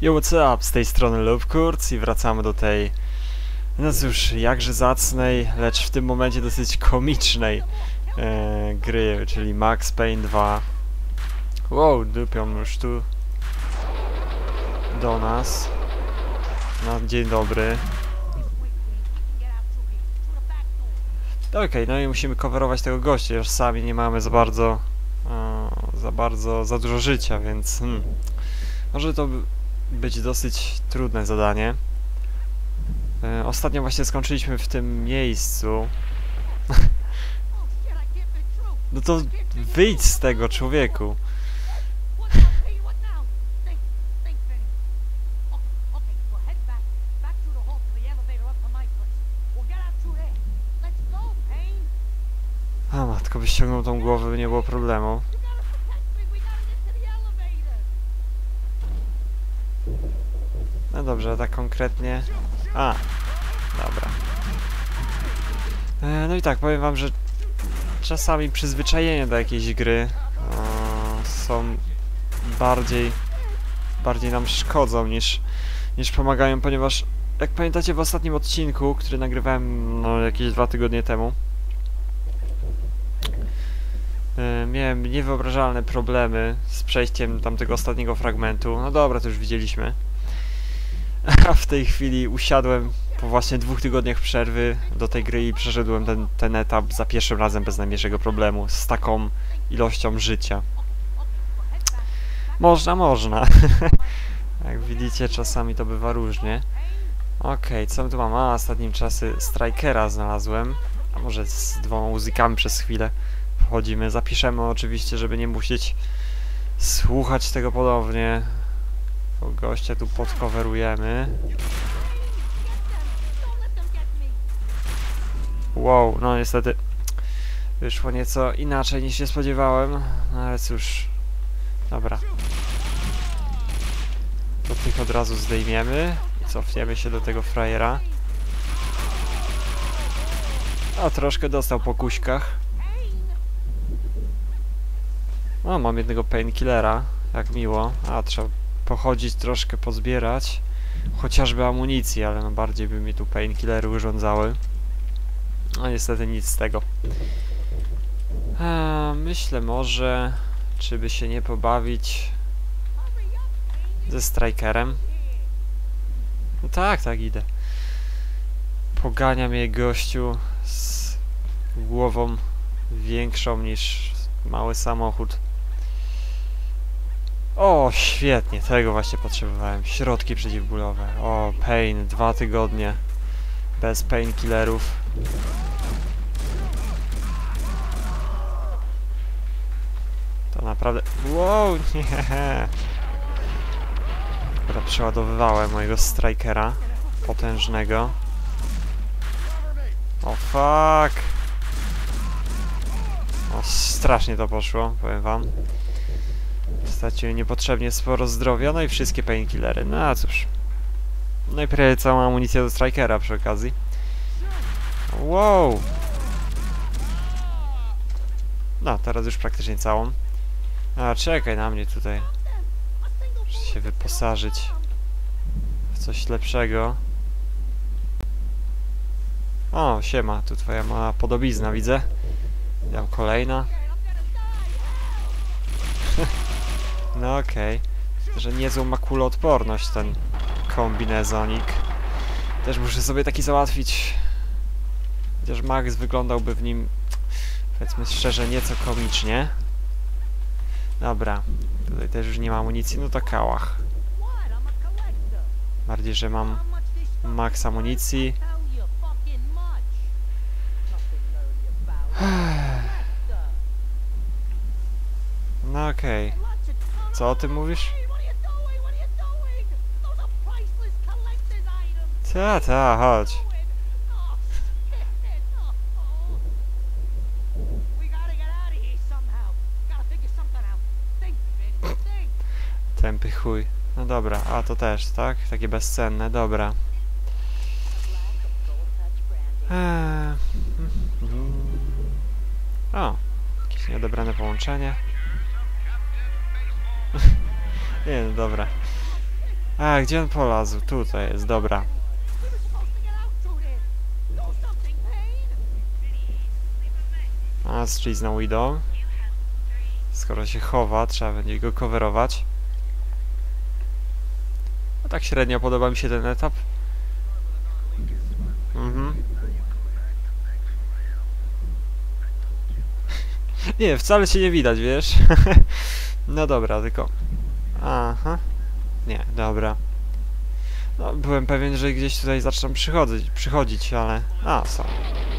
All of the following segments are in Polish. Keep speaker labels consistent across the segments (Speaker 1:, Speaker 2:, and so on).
Speaker 1: Yo, what's up? Z tej strony Lubkurz i wracamy do tej, no cóż, jakże zacnej, lecz w tym momencie dosyć komicznej e, gry, czyli Max Payne 2. Wow, dupią już tu do nas. No, dzień dobry. Okej, no i musimy coverować tego gościa, już sami nie mamy za bardzo, e, za bardzo, za dużo życia, więc hmm, może to być dosyć trudne zadanie. E, Ostatnio właśnie skończyliśmy w tym miejscu. No to wyjdź z tego, człowieku. A matko, byś ściągnął tą głowę, by nie było problemu. No dobrze, tak konkretnie... A, dobra. E, no i tak, powiem wam, że czasami przyzwyczajenie do jakiejś gry e, są bardziej bardziej nam szkodzą niż, niż pomagają, ponieważ jak pamiętacie w ostatnim odcinku, który nagrywałem no, jakieś dwa tygodnie temu, e, miałem niewyobrażalne problemy z przejściem tamtego ostatniego fragmentu. No dobra, to już widzieliśmy. A w tej chwili usiadłem po właśnie dwóch tygodniach przerwy do tej gry i przeszedłem ten, ten etap za pierwszym razem bez najmniejszego problemu, z taką ilością życia. Można, można. Jak widzicie, czasami to bywa różnie. Okej, co my tu mam? A, ostatnim czasy Strikera znalazłem. A może z dwoma muzykami przez chwilę wchodzimy. Zapiszemy oczywiście, żeby nie musieć słuchać tego ponownie. Bo Gościa tu podcoverujemy. Wow, no niestety wyszło nieco inaczej niż się spodziewałem, no ale cóż, dobra. To tych od razu zdejmiemy i cofniemy się do tego frajera. A troszkę dostał po kuśkach. O, mam jednego painkillera, jak miło. A, trzeba pochodzić, troszkę pozbierać. Chociażby amunicji, ale no bardziej by mi tu painkillery urządzały. No niestety nic z tego. Eee, myślę może, czy by się nie pobawić ze Strikerem. No tak, tak idę. Pogania mnie gościu z głową większą niż mały samochód. O, świetnie, tego właśnie potrzebowałem. Środki przeciwbólowe. O, pain, dwa tygodnie. Bez painkillerów. To naprawdę... Wow, nie! Dobra, przeładowywałem mojego strikera. Potężnego. O, fuck! O, strasznie to poszło, powiem wam. Straciłem niepotrzebnie sporo zdrowia, no i wszystkie painkillery. No a cóż. No i prawie całą amunicję do strikera przy okazji. Wow! No, teraz już praktycznie całą. A, czekaj na mnie tutaj. Muszę się wyposażyć w coś lepszego. O, siema, tu twoja mała podobizna, widzę. Dam kolejna. No okej. Że niezłą ma kuloodporność ten kombinezonik. Też muszę sobie taki załatwić. Chociaż Max wyglądałby w nim, powiedzmy szczerze, nieco komicznie. Dobra. Tutaj też już nie ma amunicji, no to kałach. Bardziej, że mam max amunicji. No okej. Co o tym mówisz? Ta, ta, chodź. Tępy chuj. No dobra, a to też, tak? Takie bezcenne, dobra. Eee. O, jakieś nieodebrane połączenie. Nie, no dobra. A, gdzie on polazł? Tutaj jest, dobra. A, czyli znowu idą. Skoro się chowa, trzeba będzie go coverować. No tak średnio podoba mi się ten etap. Mhm. Nie, wcale cię nie widać, wiesz? no dobra, tylko... Aha. Nie, dobra. No, byłem pewien, że gdzieś tutaj zaczną przychodzić, przychodzić, ale... A, są.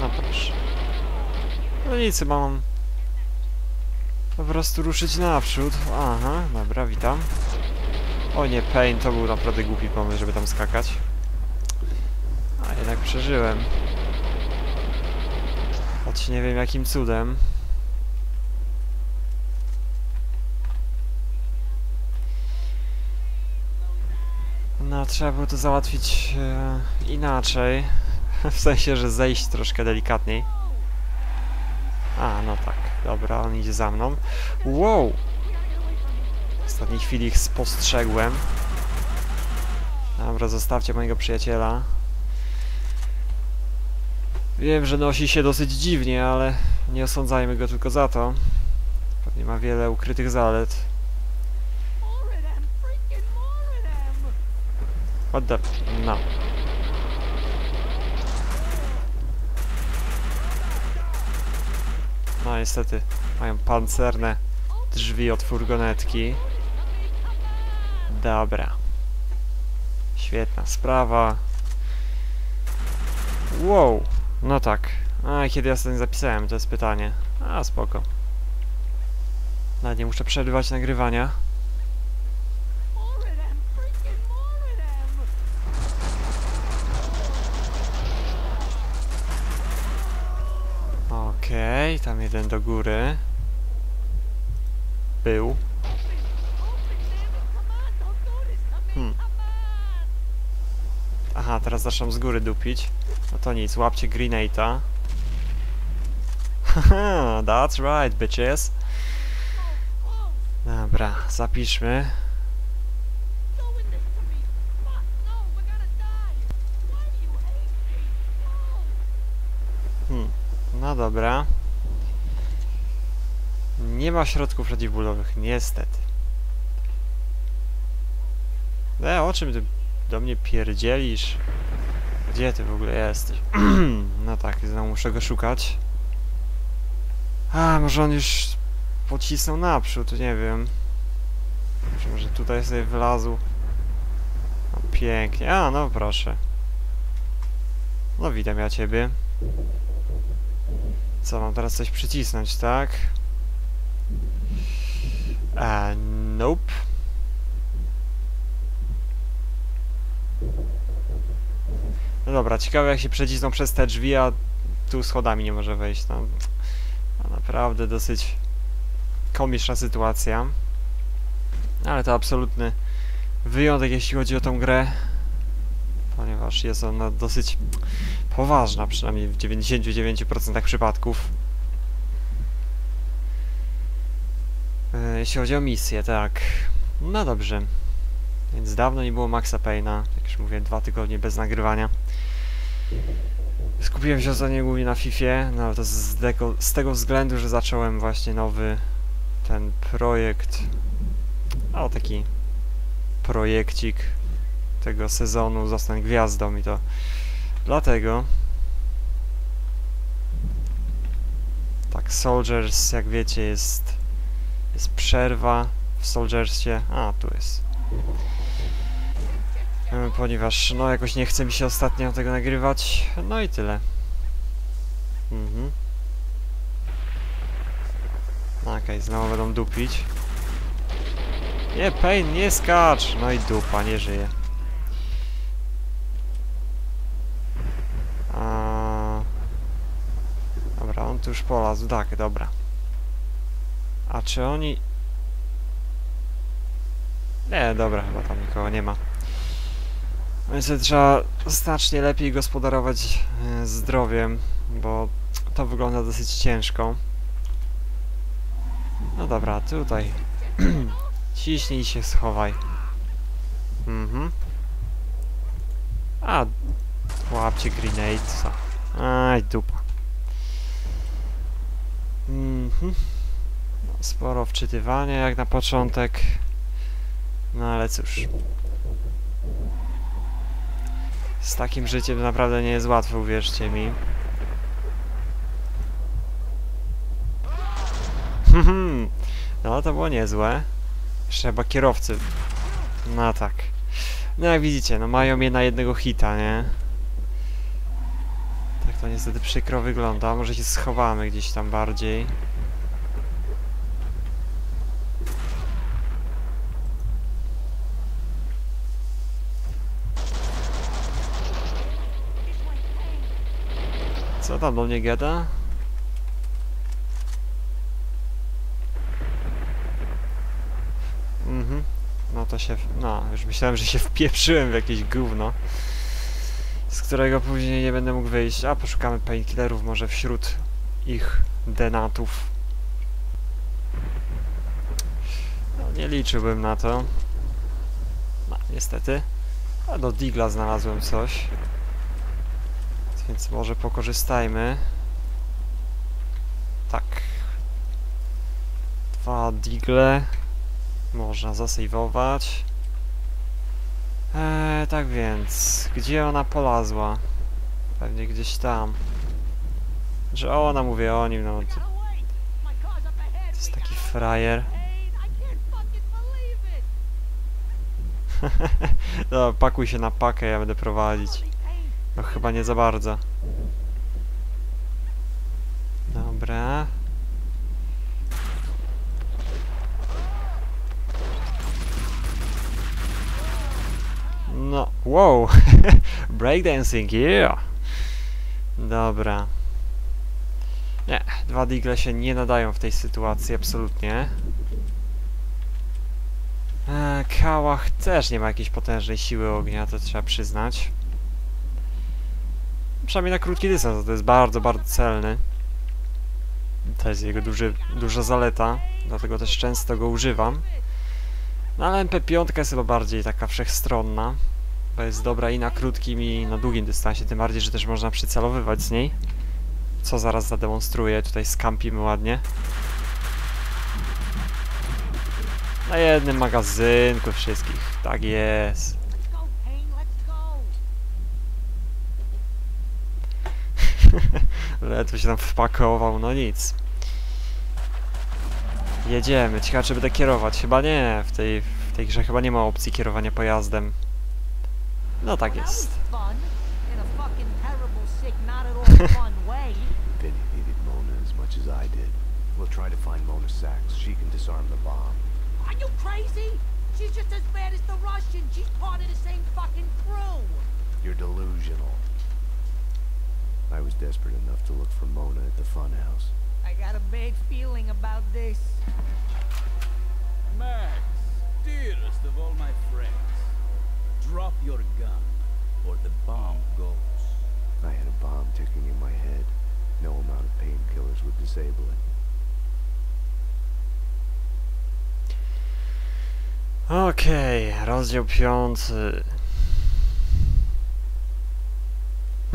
Speaker 1: No proszę. No nic, chyba mam po prostu ruszyć naprzód. Aha, dobra, witam. O nie, Pain, to był naprawdę głupi pomysł, żeby tam skakać. A jednak przeżyłem. Choć nie wiem jakim cudem. No, trzeba było to załatwić e, inaczej. W sensie, że zejść troszkę delikatniej. A, no tak. Dobra, on idzie za mną. Wow! W ostatniej chwili ich spostrzegłem. Dobra, zostawcie mojego przyjaciela. Wiem, że nosi się dosyć dziwnie, ale nie osądzajmy go tylko za to. Pewnie ma wiele ukrytych zalet. What the... No. No niestety, mają pancerne drzwi od furgonetki. Dobra. Świetna sprawa. Wow, no tak. A kiedy ja sobie zapisałem, to jest pytanie. A, spoko. Nawet nie muszę przerywać nagrywania. Tam jeden do góry. Był. Hmm. Aha, teraz zaczną z góry dupić. No to nic, łapcie Greenate'a. Haha, that's right, bitches. Dobra, zapiszmy.
Speaker 2: doing this to me? Fuck, no, we're gonna die. Why do you hate me? No.
Speaker 1: Hmm. No dobra. Nie ma środków przeciwbólowych, niestety. E, o czym ty do mnie pierdzielisz? Gdzie ty w ogóle jesteś? no tak, znowu muszę go szukać. A, może on już pocisnął naprzód, nie wiem. Może tutaj sobie wlazł? No, pięknie. A, no proszę. No witam ja ciebie. Co, mam teraz coś przycisnąć, tak? A, nope. No dobra, ciekawe jak się przecisną przez te drzwi, a tu schodami nie może wejść, no naprawdę dosyć komiczna sytuacja. Ale to absolutny wyjątek, jeśli chodzi o tą grę. Ponieważ jest ona dosyć poważna, przynajmniej w 99% przypadków. E, Jeśli chodzi o misję, tak. No dobrze. Więc dawno nie było Maxa Payne'a, jak już mówiłem, dwa tygodnie bez nagrywania. Skupiłem się ostatnio głównie na Fifie, no to z, deko, z tego względu, że zacząłem właśnie nowy ten projekt. O, taki projekcik tego sezonu Zostań Gwiazdą i to dlatego. Tak, Soldiers, jak wiecie, jest, jest przerwa w Soldiersie. A, tu jest. E, Ponieważ, no, jakoś nie chce mi się ostatnio tego nagrywać. No i tyle. Mhm. Okej, znowu będą dupić. Nie, Pain, nie skacz! No i dupa, nie żyje. A... Dobra, on tu już polazł, tak, dobra. A czy oni... Nie, dobra, chyba tam nikogo nie ma. Więc trzeba znacznie lepiej gospodarować e, zdrowiem, bo to wygląda dosyć ciężko. No dobra, tutaj. Ciśnij się schowaj. Mhm. A, łapcie grenade. Aj, dupa. Mhm. Sporo wczytywania jak na początek. No ale cóż. Z takim życiem naprawdę nie jest łatwo, uwierzcie mi. No to było niezłe. Jeszcze chyba kierowcy. No tak. No jak widzicie, no mają je na jednego hita, nie? Tak to niestety przykro wygląda. Może się schowamy gdzieś tam bardziej. Co tam do mnie gada? Mhm. No to się... No, już myślałem, że się wpieprzyłem w jakieś gówno. Z którego później nie będę mógł wyjść. A, poszukamy painkillerów może wśród ich denatów. No, nie liczyłbym na to. No, niestety. A do Digla znalazłem coś. Więc może pokorzystajmy. Tak. Dwa digle. Można zasejwować. Eee, tak więc, gdzie ona polazła? Pewnie gdzieś tam. Że ona, mówię o nim, no to, to jest taki frajer. no, pakuj się na pakę, ja będę prowadzić. No chyba nie za bardzo. Dobra. No, wow! Breakdancing, yeah! Dobra. Nie, dwa digle się nie nadają w tej sytuacji, absolutnie. E, Kałach też nie ma jakiejś potężnej siły ognia, to trzeba przyznać. Przynajmniej na krótki dystans, to jest bardzo, bardzo celny. To jest jego duży, duża zaleta, dlatego też często go używam. No ale MP5 jest chyba bardziej taka wszechstronna, bo jest dobra i na krótkim i na długim dystansie, tym bardziej, że też można przycelowywać z niej. Co zaraz zademonstruję, tutaj skampimy ładnie. Na jednym magazynku wszystkich, tak jest.
Speaker 2: Let's go, Pain. Let's go.
Speaker 1: Ledwo się tam wpakował, no nic. Jedziemy. Ciekawe, czy będę kierować. Chyba nie. W tej, w tej grze chyba nie ma opcji kierowania pojazdem. No tak jest.
Speaker 3: Vinny needed Mona as much as I did. We'll try to find Mona Sachs. She can disarm the bomb.
Speaker 2: Are you crazy? She's just as bad as the Russian. She's part of the same fucking crew.
Speaker 3: You're delusional. I was desperate enough to look for Mona at the funhouse.
Speaker 2: I got a bad feeling about this.
Speaker 4: Max, dearest of all my friends, drop your gun, or the bomb goes.
Speaker 3: I had a bomb ticking in my head. No amount of painkillers would disable it.
Speaker 1: Okej, rozdział piąty.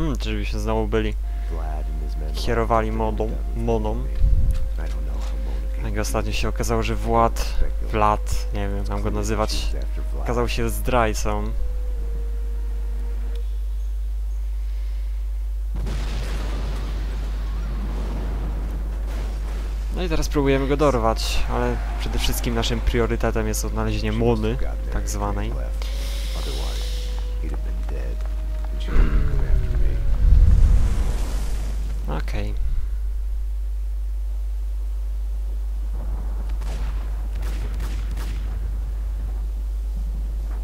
Speaker 1: Hmm, czyżbyśmy znowu byli. Kierowali modą, moną. Jak ostatnio się okazało, że Wład, Vlad, nie wiem jak mam go nazywać, okazał się zdrajcą. No i teraz próbujemy go dorwać, ale przede wszystkim naszym priorytetem jest odnalezienie Mony, tak zwanej. Okej.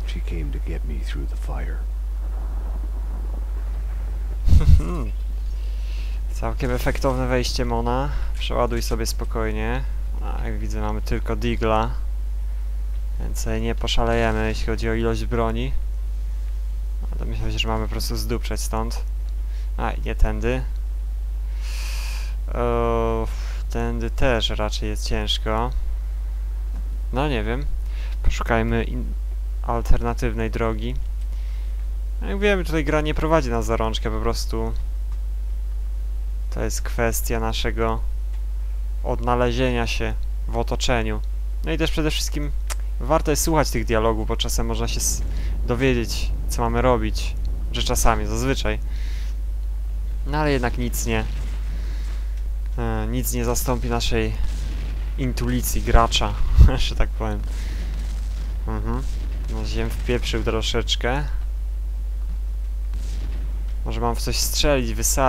Speaker 3: She came to get me through the fire.
Speaker 1: Całkiem efektowne wejście Mona. Przeładuj sobie spokojnie. A jak widzę mamy tylko Digla. Więc nie poszalejemy jeśli chodzi o ilość broni. Ale myślę, że mamy po prostu zduprzeć stąd. A nie tędy. O, tędy też raczej jest ciężko. No nie wiem. Poszukajmy alternatywnej drogi. No Jak wiemy, tutaj gra nie prowadzi nas za rączkę, po prostu to jest kwestia naszego odnalezienia się w otoczeniu. No i też przede wszystkim warto jest słuchać tych dialogów, bo czasem można się dowiedzieć, co mamy robić. Że czasami, zazwyczaj. No ale jednak nic nie. E, nic nie zastąpi naszej intuicji gracza, że tak powiem. Mhm. No, ziem wpieprzył troszeczkę. Może mam w coś strzelić, wysadzić.